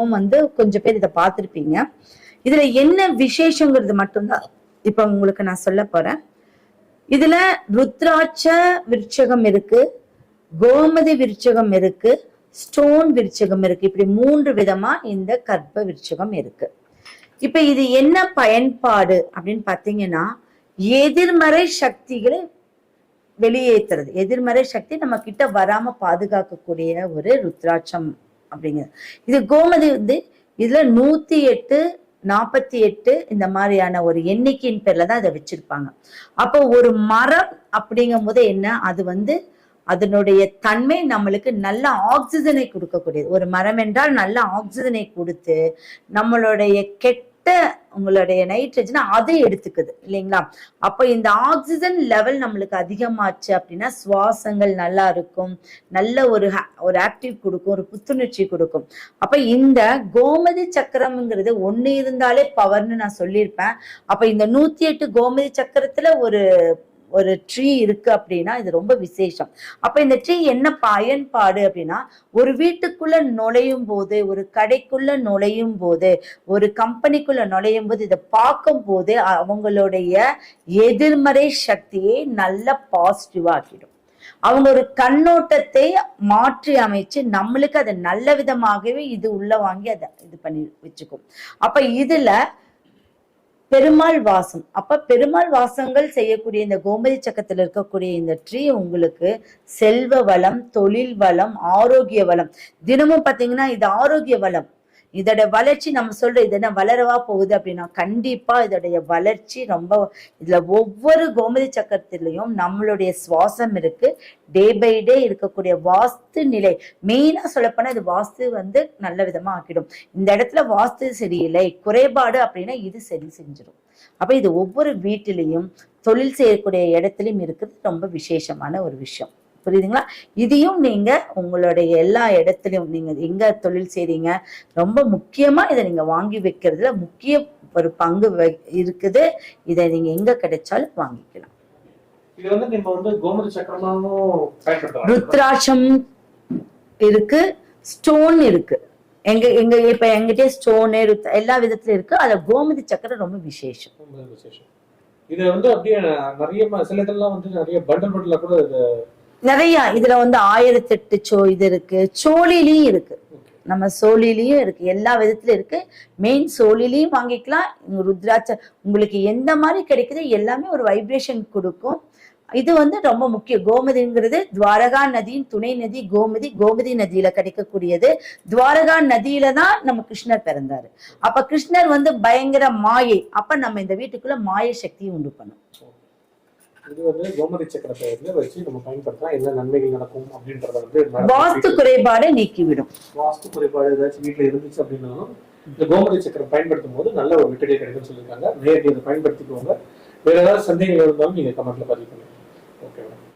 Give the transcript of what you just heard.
சக்கரமும் வந்து கொஞ்சம் பேர் இதை பார்த்துருப்பீங்க. இதுல என்ன விசேஷங்கிறது மட்டும்தான். இப்ப உங்களுக்கு நான் சொல்ல போறேன். இதுல ருத்ராட்ச விருட்சகம் இருக்கு கோமதி விருட்சகம் இருக்கு ஸ்டோன் விருட்சகம் இருக்கு. இப்படி மூன்று விதமா இந்த கற்ப விருட்சகம் இருக்கு. இப்ப இது என்ன பயன்பாடு அப்படின்னு பாத்தீங்கன்னா எதிர்மறை சக்திகளை வெளியேற்றுறது எதிர்மறை சக்தி நம்ம கிட்ட வராம பாதுகாக்கக்கூடிய ஒரு ருத்ராட்சம். அப்படிங்கிறது இது கோமதி வந்து இதுல நூத்தி எட்டு நாற்பத்தி எட்டு இந்த மாதிரியான ஒரு எண்ணிக்கையின் பேர்ல தான் அதை வச்சிருப்பாங்க. அப்போ ஒரு மரம் அப்படிங்கும் போது என்ன? அது வந்து அதனுடைய தன்மை நம்மளுக்கு நல்ல ஆக்சிஜனை கொடுக்கக்கூடியது. ஒரு மரம் என்றால் நல்ல ஆக்சிஜனை கொடுத்து நம்மளுடைய கெட்ட உங்களுடைய நைட்ரஜனை அதை எடுத்துக்குது இல்லைங்களா? அப்ப இந்த ஆக்சிஜன் லெவல் நம்மளுக்கு அதிகமாச்சு அப்படின்னா சுவாசங்கள் நல்லா இருக்கும் நல்ல ஒரு ஒரு ஆக்டிவ் கொடுக்கும் ஒரு புத்துணர்ச்சி கொடுக்கும். அப்ப இந்த கோமதி சக்கரம்ங்கிறது ஒண்ணு இருந்தாலே பவர்னு நான் சொல்லியிருப்பேன். அப்ப இந்த நூத்தி எட்டு கோமதி சக்கரத்துல ஒரு ஒரு ட்ரீ இருக்கு அப்படின்னா இது ரொம்ப விசேஷம். அப்ப இந்த ட்ரீ என்ன பயன்பாடு அப்படின்னா ஒரு வீட்டுக்குள்ள நுழையும் போது ஒரு கடைக்குள்ள நுழையும் போது ஒரு கம்பெனிக்குள்ள நுழையும் போது இதை பார்க்கும் போது அவங்களுடைய எதிர்மறை சக்தியை நல்ல பாசிட்டிவா ஆக்கிடும் அவங்க ஒரு கண்ணோட்டத்தை மாற்றி அமைச்சு நம்மளுக்கு அதை நல்ல விதமாகவே இது உள்ள வாங்கி அதை இது பண்ணி வச்சுக்கும். அப்ப இதுல பெருமாள் வாசம். அப்ப பெருமாள் வாசங்கள் செய்யக்கூடிய இந்த கோமதி சக்கரத்துல இருக்கக்கூடிய இந்த ட்ரீ உங்களுக்கு செல்வ வளம் தொழில் வளம் ஆரோக்கிய வளம். தினமும் பாத்தீங்கன்னா இது ஆரோக்கிய வளம். இதோட வளர்ச்சி நம்ம சொல்ற இது என்ன வளரவா போகுது அப்படின்னா கண்டிப்பா இதோடைய வளர்ச்சி ரொம்ப இதுல ஒவ்வொரு கோமதி சக்கரத்திலையும் நம்மளுடைய சுவாசம் இருக்கு. டே பை டே இருக்கக்கூடிய வாஸ்து நிலை. மெயினா சொல்லப்போனா இது வாஸ்து வந்து நல்ல விதமா ஆக்கிடும். இந்த இடத்துல வாஸ்து சரியில்லை குறைபாடு அப்படின்னா இது சரி செஞ்சிடும் அப்ப இது ஒவ்வொரு வீட்டிலையும் தொழில் செய்யக்கூடிய இடத்துலையும் இருக்கிறது ரொம்ப விசேஷமான ஒரு விஷயம். புரியுதுங்களா? இதையும் நீங்க உங்களுடைய எல்லா இடத்துலயும் நீங்க எங்க தொழில் செய்றீங்க ரொம்ப முக்கியமா இதை நீங்க வாங்கி வைக்கிறதுல முக்கிய ஒரு பங்கு இருக்குது. இதை நீங்க எங்க கிடைச்சாலும் வாங்கிக்கலாம். ருத்ராட்சம் இருக்கு ஸ்டோன் இருக்கு. எங்க எங்க இப்ப எங்கிட்டே ஸ்டோனு எல்லா விதத்துல இருக்கு. அதுல கோமதி சக்கரம் ரொம்ப விசேஷம். இது வந்து அப்படியே நிறைய சில இதெல்லாம் வந்து நிறைய பண்டல் பண்டலா கூட இது நிறைய இதுல வந்து ஆயிரத்தி எட்டு சோ இது இருக்கு. சோழிலையும் இருக்கு. நம்ம சோழிலையும் இருக்கு. எல்லா விதத்துலயும் இருக்கு. மெயின் சோழிலையும் வாங்கிக்கலாம். ருத்ராட்ச உங்களுக்கு எந்த மாதிரி கிடைக்குதோ எல்லாமே ஒரு வைப்ரேஷன் கொடுக்கும். இது வந்து ரொம்ப முக்கியம். கோமதிங்கிறது துவாரகா நதியின் துணை நதி கோமதி. கோமதி நதியில கிடைக்கக்கூடியது. துவாரகா நதியில தான் நம்ம கிருஷ்ணர் பிறந்தாரு. அப்ப கிருஷ்ணர் வந்து பயங்கர மாயை. அப்ப நம்ம இந்த வீட்டுக்குள்ள மாய சக்தியை உண்டு பண்ணும். இது வந்து கோமதி சக்கரத்தை வந்து வச்சு நம்ம பயன்படுத்தலாம். என்ன நன்மைகள் நடக்கும் அப்படின்றத வந்து வாஸ்து குறைபாடை நீக்கிவிடும். வாஸ்து குறைபாடு ஏதாச்சும் வீட்டுல இருந்துச்சு அப்படின்னாலும் இந்த கோமதி சக்கரம் பயன்படுத்தும் போது நல்ல ஒரு வெற்றியை கிடைக்கும்னு சொல்லியிருக்காங்க. நேரடி இதை பயன்படுத்திக்கோங்க. வேற ஏதாவது சந்தேகங்கள் இருந்தாலும் நீங்க கமெண்ட்ல பதிவு